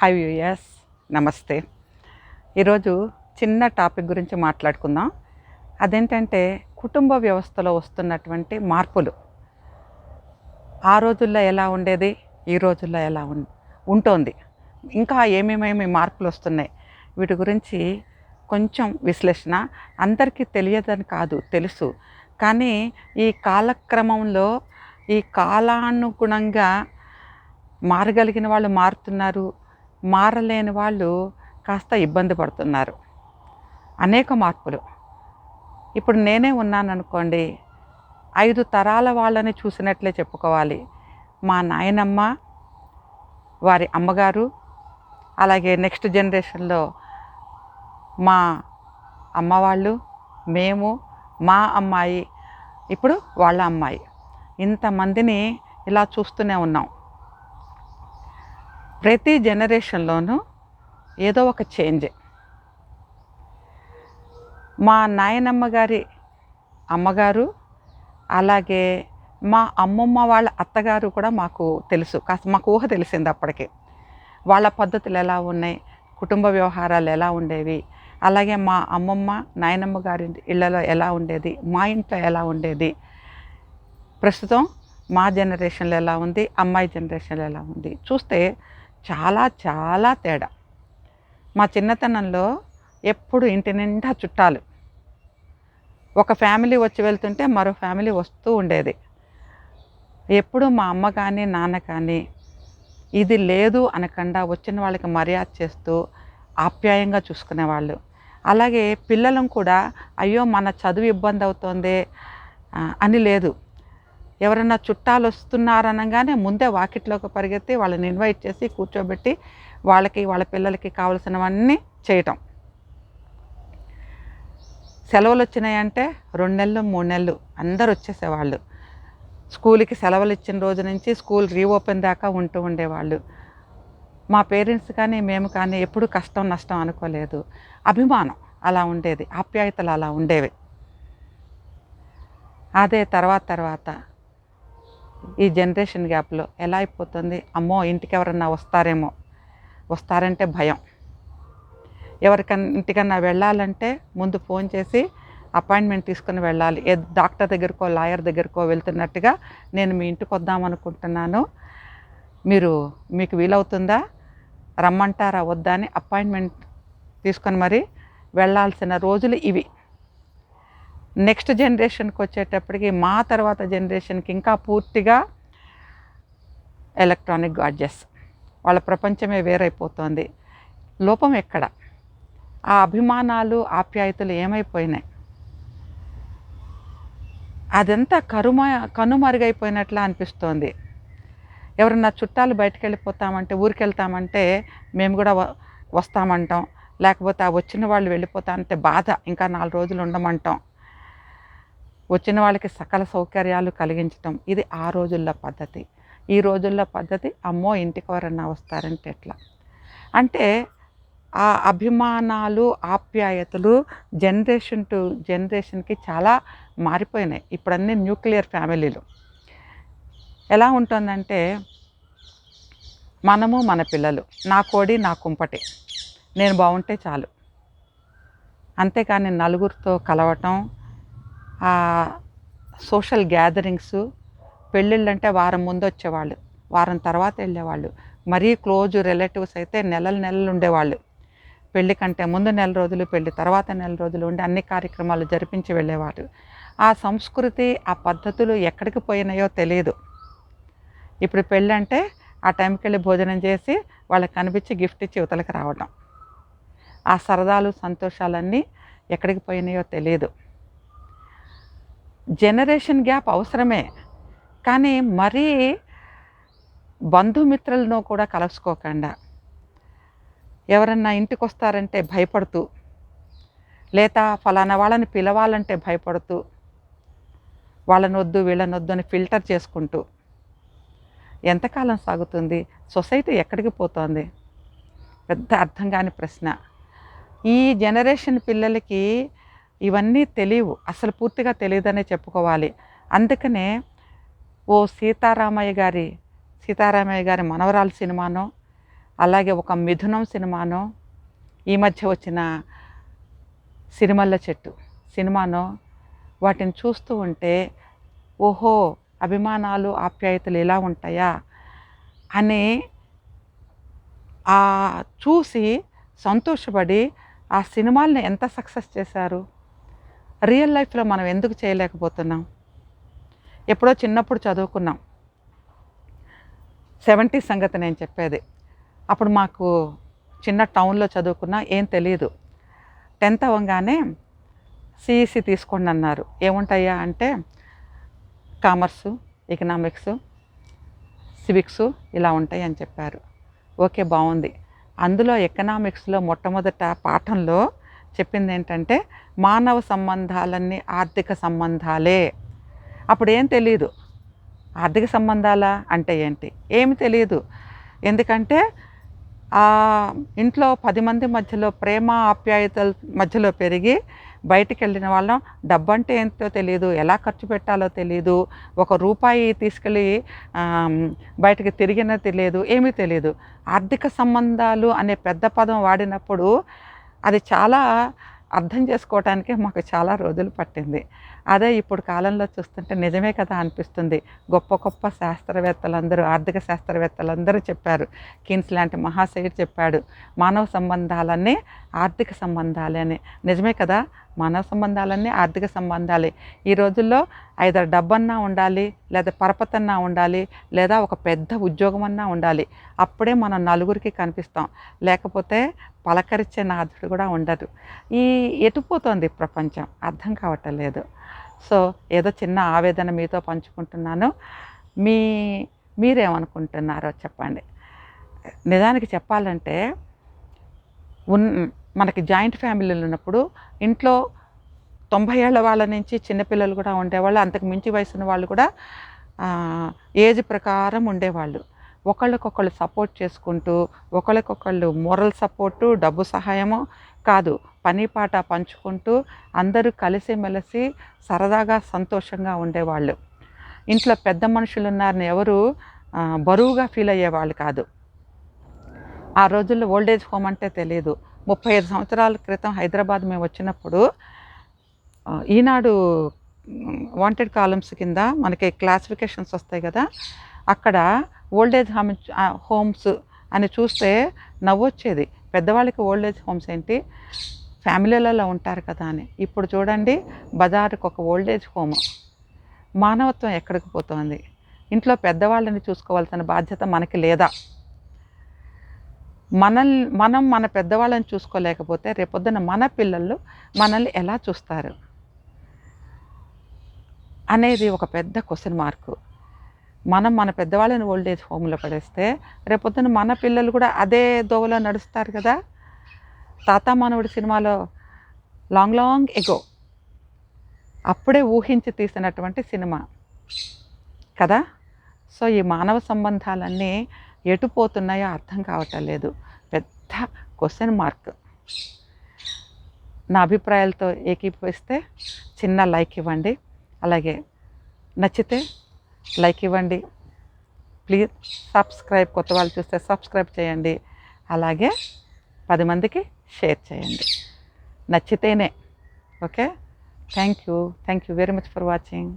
Hi US నమస్తే ఈరోజు చిన్న టాపిక్ గురించి మాట్లాడుకుందాం. అదేంటంటే కుటుంబ వ్యవస్థలో వస్తున్నటువంటి మార్పులు. ఆ రోజుల్లో ఎలా ఉండేది? ఈ రోజుల్లో ఎలా ఉం ఉంటుంది? ఇంకా ఏమేమేమి మార్పులు వస్తున్నాయి? వీటి గురించి కొంచెం విశ్లేషణ అందరికీ తెలియదని కాదు తెలుసు. కానీ ఈ కాలక్రమంలో ఈ కాలానుగుణంగా మారగలిగిన వాళ్ళు మారుతున్నారు. మారలేని వాళ్ళు కాస్త ఇబ్బంది పడుతున్నారు. అనేక మార్పులు. ఇప్పుడు నేనే ఉన్నాను అనుకోండి ఐదు తరాల వాళ్ళని చూసినట్లే చెప్పుకోవాలి. మా నాయనమ్మ వారి అమ్మగారు అలాగే నెక్స్ట్ జనరేషన్లో మా అమ్మవాళ్ళు మేము మా అమ్మాయి ఇప్పుడు వాళ్ళ అమ్మాయి. ఇంతమందిని ఇలా చూస్తూనే ఉన్నాం. ప్రతి జనరేషన్లోనూ ఏదో ఒక చేంజ్. మా నాయనమ్మ గారి అమ్మగారు అలాగే మా అమ్మమ్మ వాళ్ళ అత్తగారు కూడా మాకు తెలుసు కాస్త మాకు ఊహ తెలిసింది అప్పటికి. వాళ్ళ పద్ధతులు ఎలా ఉన్నాయి కుటుంబ వ్యవహారాలు ఎలా ఉండేవి అలాగే మా అమ్మమ్మ నాయనమ్మ గారి ఇళ్ళలో ఎలా ఉండేది మా ఇంట్లో ఎలా ఉండేది. ప్రస్తుతం మా జనరేషన్లో ఎలా ఉంది అమ్మాయి జనరేషన్లో ఎలా ఉంది చూస్తే చాలా చాలా తేడా. మా చిన్నతనంలో ఎప్పుడు ఇంటి నిండా చుట్టాలు. ఒక ఫ్యామిలీ వచ్చి వెళ్తుంటే మరో ఫ్యామిలీ వస్తూ ఉండేది. ఎప్పుడు మా అమ్మ కానీ నాన్న కానీ ఇది లేదు అనకుండా వచ్చిన వాళ్ళకి మర్యాద చేస్తూ ఆప్యాయంగా చూసుకునేవాళ్ళు. అలాగే పిల్లలను కూడా అయ్యో మన చదువు ఇబ్బంది అవుతోంది అని లేదు. ఎవరైనా చుట్టాలు వస్తున్నారనగానే ముందే వాకిట్లోకి పరిగెత్తి వాళ్ళని ఇన్వైట్ చేసి కూర్చోబెట్టి వాళ్ళకి వాళ్ళ పిల్లలకి కావలసినవన్నీ చేయటం. సెలవులు వచ్చినాయంటే రెండు నెలలు మూడు నెలలు అందరు వచ్చేసేవాళ్ళు స్కూల్కి సెలవులు ఇచ్చిన రోజు నుంచి స్కూల్ రీఓపెన్ దాకా ఉంటూ ఉండేవాళ్ళు. మా పేరెంట్స్ కానీ మేము కానీ ఎప్పుడు కష్టం నష్టం అనుకోలేదు. అభిమానం అలా ఉండేది ఆప్యాయతలు అలా ఉండేవి. అదే తర్వాత తర్వాత ఈ జనరేషన్ గ్యాప్లో ఎలా అయిపోతుంది? అమ్మో ఇంటికి ఎవరన్నా వస్తారేమో. వస్తారంటే భయం. ఎవరికన్నా ఇంటికన్నా వెళ్ళాలంటే ముందు ఫోన్ చేసి అపాయింట్మెంట్ తీసుకుని వెళ్ళాలి. ఏ డాక్టర్ దగ్గరకో లాయర్ దగ్గరకో వెళ్తున్నట్టుగా నేను మీ ఇంటికి వద్దాం అనుకుంటున్నాను మీరు మీకు వీలవుతుందా? రమ్మంటారా? వద్దా అని అపాయింట్మెంట్ తీసుకొని మరి వెళ్ళాల్సిన రోజులు ఇవి. నెక్స్ట్ జనరేషన్కి వచ్చేటప్పటికి మా తర్వాత జనరేషన్కి ఇంకా పూర్తిగా ఎలక్ట్రానిక్ గాడ్జెస్ వాళ్ళ ప్రపంచమే వేరైపోతుంది. లోపం ఎక్కడ? ఆ అభిమానాలు ఆప్యాయతలు ఏమైపోయినాయి? అదంతా కరుమ కనుమరుగైపోయినట్లా అనిపిస్తోంది. ఎవరన్నా చుట్టాలు బయటకు వెళ్ళిపోతామంటే ఊరికి వెళ్తామంటే మేము కూడా వస్తామంటాం. లేకపోతే ఆ వచ్చిన వాళ్ళు వెళ్ళిపోతా అంటే బాధ. ఇంకా నాలుగు రోజులు ఉండమంటాం. వచ్చిన వాళ్ళకి సకల సౌకర్యాలు కలిగించటం ఇది ఆ రోజుల్లో పద్ధతి. ఈ రోజుల్లో పద్ధతి అమ్మో ఇంటికి ఎవరన్నా వస్తారంటే ఎట్లా? అంటే ఆ అభిమానాలు ఆప్యాయతలు జనరేషన్ టు జనరేషన్కి చాలా మారిపోయినాయి. ఇప్పుడన్నీ న్యూక్లియర్ ఫ్యామిలీలు. ఎలా ఉంటుందంటే మనము మన పిల్లలు. నా కోడి నా కుంపటి. నేను బాగుంటే చాలు. అంతేకాని నలుగురితో కలవటం సోషల్ గ్యాదరింగ్స్ పెళ్ళిళ్ళంటే వారం ముందు వచ్చేవాళ్ళు వారం తర్వాత వెళ్ళేవాళ్ళు. మరీ క్లోజ్ రిలేటివ్స్ అయితే నెలలు నెలలు ఉండేవాళ్ళు. పెళ్ళి కంటే ముందు నెల రోజులు పెళ్ళి తర్వాత నెల రోజులు ఉండి అన్ని కార్యక్రమాలు జరిపించి వెళ్ళేవారు ఆ సంస్కృతి ఆ పద్ధతులు ఎక్కడికి పోయినాయో తెలియదు ఇప్పుడు పెళ్ళి అంటే ఆ టైంకి వెళ్ళి భోజనం చేసి వాళ్ళకి కనిపించి గిఫ్ట్ ఇచ్చి యువతలకు రావడం ఆ సరదాలు సంతోషాలన్నీ ఎక్కడికి పోయినాయో తెలియదు జనరేషన్ గ్యాప్ అవసరమే. కానీ మరీ బంధుమిత్రులను కూడా కలుసుకోకుండా. ఎవరన్నా ఇంటికి వస్తారంటే భయపడుతూ లేదా ఫలానా వాళ్ళని పిలవాలంటే భయపడుతూ వాళ్ళని వద్దు అని ఫిల్టర్ చేసుకుంటూ. ఎంతకాలం సాగుతుంది? సొసైటీ ఎక్కడికి పోతోంది? పెద్ద అర్థం కాని ప్రశ్న. ఈ జనరేషన్ పిల్లలకి ఇవన్నీ తెలియవు అసలు పూర్తిగా తెలియదనే చెప్పుకోవాలి. అందుకనే ఓ సీతారామయ్య గారి సీతారామయ్య గారి మనవరాలు సినిమానో అలాగే ఒక మిథునం సినిమానో ఈ మధ్య వచ్చిన సిరిమల్ల చెట్టు సినిమానో వాటిని చూస్తూ ఉంటే ఓహో అభిమానాలు ఆప్యాయతలు ఇలా ఉంటాయా అని చూసి సంతోషపడి ఆ సినిమాల్ని ఎంత సక్సెస్ చేశారు? రియల్ లైఫ్లో మనం ఎందుకు చేయలేకపోతున్నాం? ఎప్పుడో చిన్నప్పుడు చదువుకున్నాం. సెవెంటీ సంగతి నేను చెప్పేది. అప్పుడు మాకు చిన్న టౌన్లో చదువుకున్నా ఏం తెలియదు టెన్త్ అవ్వగానే సిఈసి తీసుకోండి అన్నారు. ఏముంటాయా అంటే కామర్సు ఎకనామిక్స్ సివిక్స్ ఇలా ఉంటాయి అని చెప్పారు. ఓకే బాగుంది. అందులో ఎకనామిక్స్లో మొట్టమొదట పాఠంలో చెప్పింది ఏంటంటే మానవ సంబంధాలన్నీ ఆర్థిక సంబంధాలే. అప్పుడు ఏం తెలియదు ఆర్థిక సంబంధాలా అంటే ఏంటి? ఏమి తెలియదు ఎందుకంటే ఆ ఇంట్లో పది మంది మధ్యలో ప్రేమ ఆప్యాయతల మధ్యలో పెరిగి బయటికి వెళ్ళిన వాళ్ళం డబ్బు అంటే ఏంటో తెలియదు ఎలా ఖర్చు పెట్టాలో తెలియదు ఒక రూపాయి తీసుకెళ్ళి బయటకి తిరిగినా తెలియదు ఏమీ తెలియదు ఆర్థిక సంబంధాలు అనే పెద్ద పదం వాడినప్పుడు అది చాలా అర్థం చేసుకోవటానికి మాకు చాలా రోజులు పట్టింది. అదే ఇప్పుడు కాలంలో చూస్తుంటే నిజమే కదా అనిపిస్తుంది. గొప్ప గొప్ప శాస్త్రవేత్తలందరూ ఆర్థిక శాస్త్రవేత్తలందరూ చెప్పారు. కిన్స్ లాంటి మహాశయుడు చెప్పాడు మానవ సంబంధాలన్నీ ఆర్థిక సంబంధాలే అని నిజమే కదా మానవ సంబంధాలన్నీ ఆర్థిక సంబంధాలే. ఈ రోజుల్లో ఐదర్ డబ్బన్నా ఉండాలి లేదా పరపతన్నా ఉండాలి లేదా ఒక పెద్ద ఉద్యోగమన్నా ఉండాలి. అప్పుడే మనం నలుగురికి కనిపిస్తాం. లేకపోతే పలకరించే నాథుడు కూడా ఉండదు ఈ ఎటుపోతోంది ప్రపంచం? అర్థం కావటం లేదు. సో ఏదో చిన్న ఆవేదన మీతో పంచుకుంటున్నాను. మీ మీరేమనుకుంటున్నారో చెప్పండి. నిజానికి చెప్పాలంటే ఉన్ మనకి జాయింట్ ఫ్యామిలీలు ఉన్నప్పుడు ఇంట్లో తొంభై ఏళ్ళ వాళ్ళ నుంచి చిన్నపిల్లలు కూడా ఉండేవాళ్ళు అంతకు మించి వయసున్న వాళ్ళు కూడా ఏజ్ ప్రకారం ఉండేవాళ్ళు. ఒకళ్ళకొకళ్ళు సపోర్ట్ చేసుకుంటూ ఒకళ్ళకొకళ్ళు మోరల్ సపోర్టు డబ్బు సహాయము కాదు. పని పాట పంచుకుంటూ అందరూ కలిసిమెలిసి సరదాగా సంతోషంగా ఉండేవాళ్ళు. ఇంట్లో పెద్ద మనుషులు ఉన్నారని ఎవరు బరువుగా ఫీల్ అయ్యేవాళ్ళు కాదు. ఆ రోజుల్లో ఓల్డేజ్ హోమ్ అంటే తెలియదు ముప్పై ఐదు సంవత్సరాల క్రితం హైదరాబాద్ మేము వచ్చినప్పుడు ఈనాడు వాంటెడ్ కాలమ్స్ కింద మనకి క్లాసిఫికేషన్స్ వస్తాయి కదా అక్కడ ఓల్డేజ్ హోమ్ హోమ్స్ అని చూస్తే నవ్వొచ్చేది. పెద్దవాళ్ళకి ఓల్డేజ్ హోమ్స్ ఏంటి? ఫ్యామిలీలలో ఉంటారు కదా అని. ఇప్పుడు చూడండి బజారుకు ఒక ఓల్డేజ్ హోమ్. మానవత్వం ఎక్కడికి పోతుంది? ఇంట్లో పెద్దవాళ్ళని చూసుకోవాల్సిన బాధ్యత మనకి లేదా? మనల్ మనం మన పెద్దవాళ్ళని చూసుకోలేకపోతే రేపొద్దున మన పిల్లలు మనల్ని ఎలా చూస్తారు? అనేది ఒక పెద్ద క్వశ్చన్ మార్కు మనం మన పెద్దవాళ్ళని ఓల్డేజ్ హోమ్లో పడేస్తే రేపొద్దున మన పిల్లలు కూడా అదే దోవలో నడుస్తారు కదా? తాత మానవుడి సినిమాలో లాంగ్ లాంగ్ ఎగో అప్పుడే ఊహించి తీసినటువంటి సినిమా కదా? సో ఈ మానవ సంబంధాలన్నీ ఎటు పోతున్నాయో అర్థం కావటం లేదు. పెద్ద క్వశ్చన్ మార్క్ నా అభిప్రాయాలతో ఏకీపిస్తే చిన్న లైక్ ఇవ్వండి. అలాగే నచ్చితే లైక్ ఇవ్వండి. ప్లీజ్ సబ్స్క్రైబ్ కొత్త వాళ్ళు చూస్తే సబ్స్క్రైబ్ చేయండి. అలాగే పది మందికి షేర్ చేయండి. నచ్చితేనే. Okay? Thank you. Thank you very much for watching.